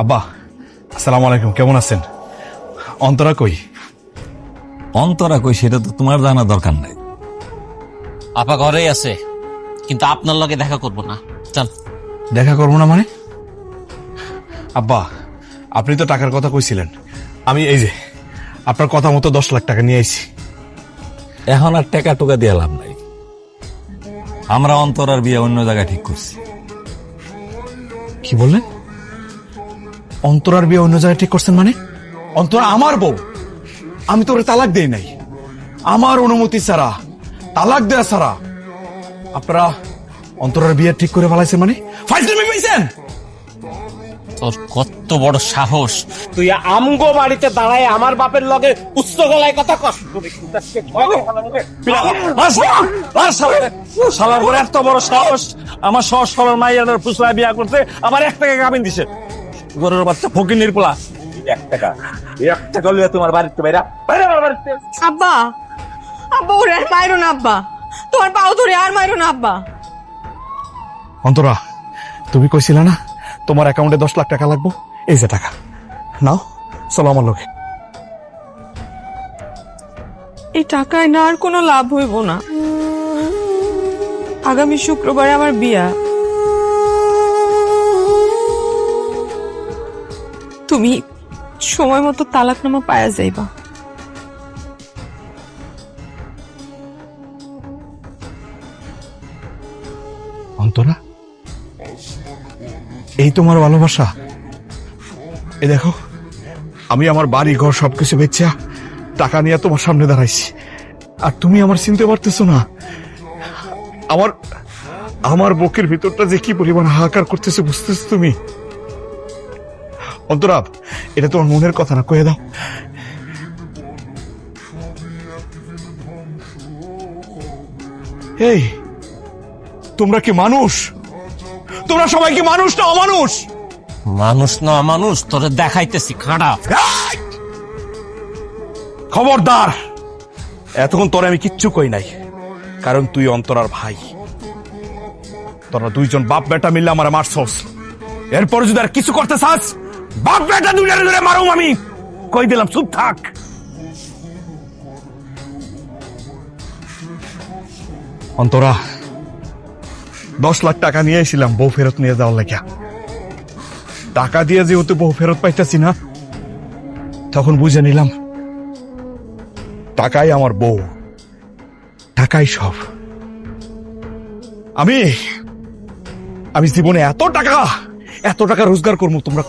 আব্বা আসসালামু আলাইকুম কেমন আছেন? অন্তরা কই? অন্তরা কই সেটা তো তোমার জানা দরকার নাই। আপা ঘরেই আছে কিন্তু আপনার লগে দেখা করব না। চল। দেখা করব না মানে? আব্বা আপনি তো টাকার কথা কইছিলেন। আমি এই যে আপনার কথা মতো দশ লাখ টাকা নিয়ে আইছি। এখন আর টাকা টোকা দিয়ে লাভ নাই। আমরা অন্তরার বিয়ে অন্য জায়গায় ঠিক করছি। কি বললেন? অন্তরার বিয়ে অন্য জায়গায় ঠিক করছেন মানে? অন্তরা আমার বউ। আমি তো ওরে তালাক দেই নাই। আমার অনুমতি ছাড়া তালাক দেয়া ছাড়া। আপনারা অন্তরার বিয়ে ঠিক করে ফেলাইছেন মানে? ফাইজলামি পাইছেন তোর কত বড় সাহস। তুই আমগো বাড়িতে দাঁড়ায় আমার বাপের লগে উচ্চ গলায় কথা কস। সালার পরে এত বড় সাহস। আমার সহজ সরল মাইয়াদের ফুসলা বিয়া করতে আমার এক টাকা কামিন দিছে। গরুর বাচ্চা ফকির নির্পলা এক টাকা। এক টাকা লিয়ে তোমার বাড়িতে বাইরা বাইরে আমার বাড়িতে। আব্বা আব্বা ওরে আর মাইরো না আব্বা। তোমার পাও ধরে আর মাইরো না আব্বা। অন্তরা তুমি কইছিলে না তোমার অ্যাকাউন্টে দশ লাখ টাকা লাগবো? এই যে টাকা। নাও চলো আমার লোকে এই টাকায় না আর কোনো লাভ হইব না। আগামী শুক্রবারে আমার বিয়া। তুমি সময় মতো তালাকনামা পায়া যাইবা। অন্তরা, এই তোমার ভালোবাসা, এ দেখো, আমি আমার বাড়ি ঘর সবকিছু বেচা, টাকা নিয়ে তোমার সামনে দাঁড়াইছি। আর তুমি আমার চিনতে পারতেছো না, আমার আমার বুকের ভিতরটা যে কি পরিমাণ হাহাকার করতেছে বুঝতেছো তুমি? অন্তরা এটা তোমার মনের কথা না কয়ে দাও। এই তোমরা কি মানুষ? তোমরা সবাই কি মানুষ না অমানুষ? মানুষ না মানুষ তোরে দেখাইতেছি খারাপ খবরদার এতক্ষণ তোরে আমি কিচ্ছু কই নাই কারণ তুই অন্তরার ভাই। তোরা দুইজন বাপ বেটা মিললে আমার মারছস। এরপর যদি আর কিছু করতে চাস বাপ বেটা দুজনে ধরে মারুম আমি। কই দিলাম, চুপ থাক। অন্তরা, দশ লাখ টাকা নিয়ে এসেছিলাম, বউ ফেরত নিয়ে যাওয়ার লাগিয়া টাকা দিয়ে যেহেতু বউ ফেরত পাইতেছি না, তখন বুঝে নিলাম, টাকাই আমার বউ, টাকাই সব। আমি আমি জীবনে এত টাকা এত টাকা রোজগার করব তোমরা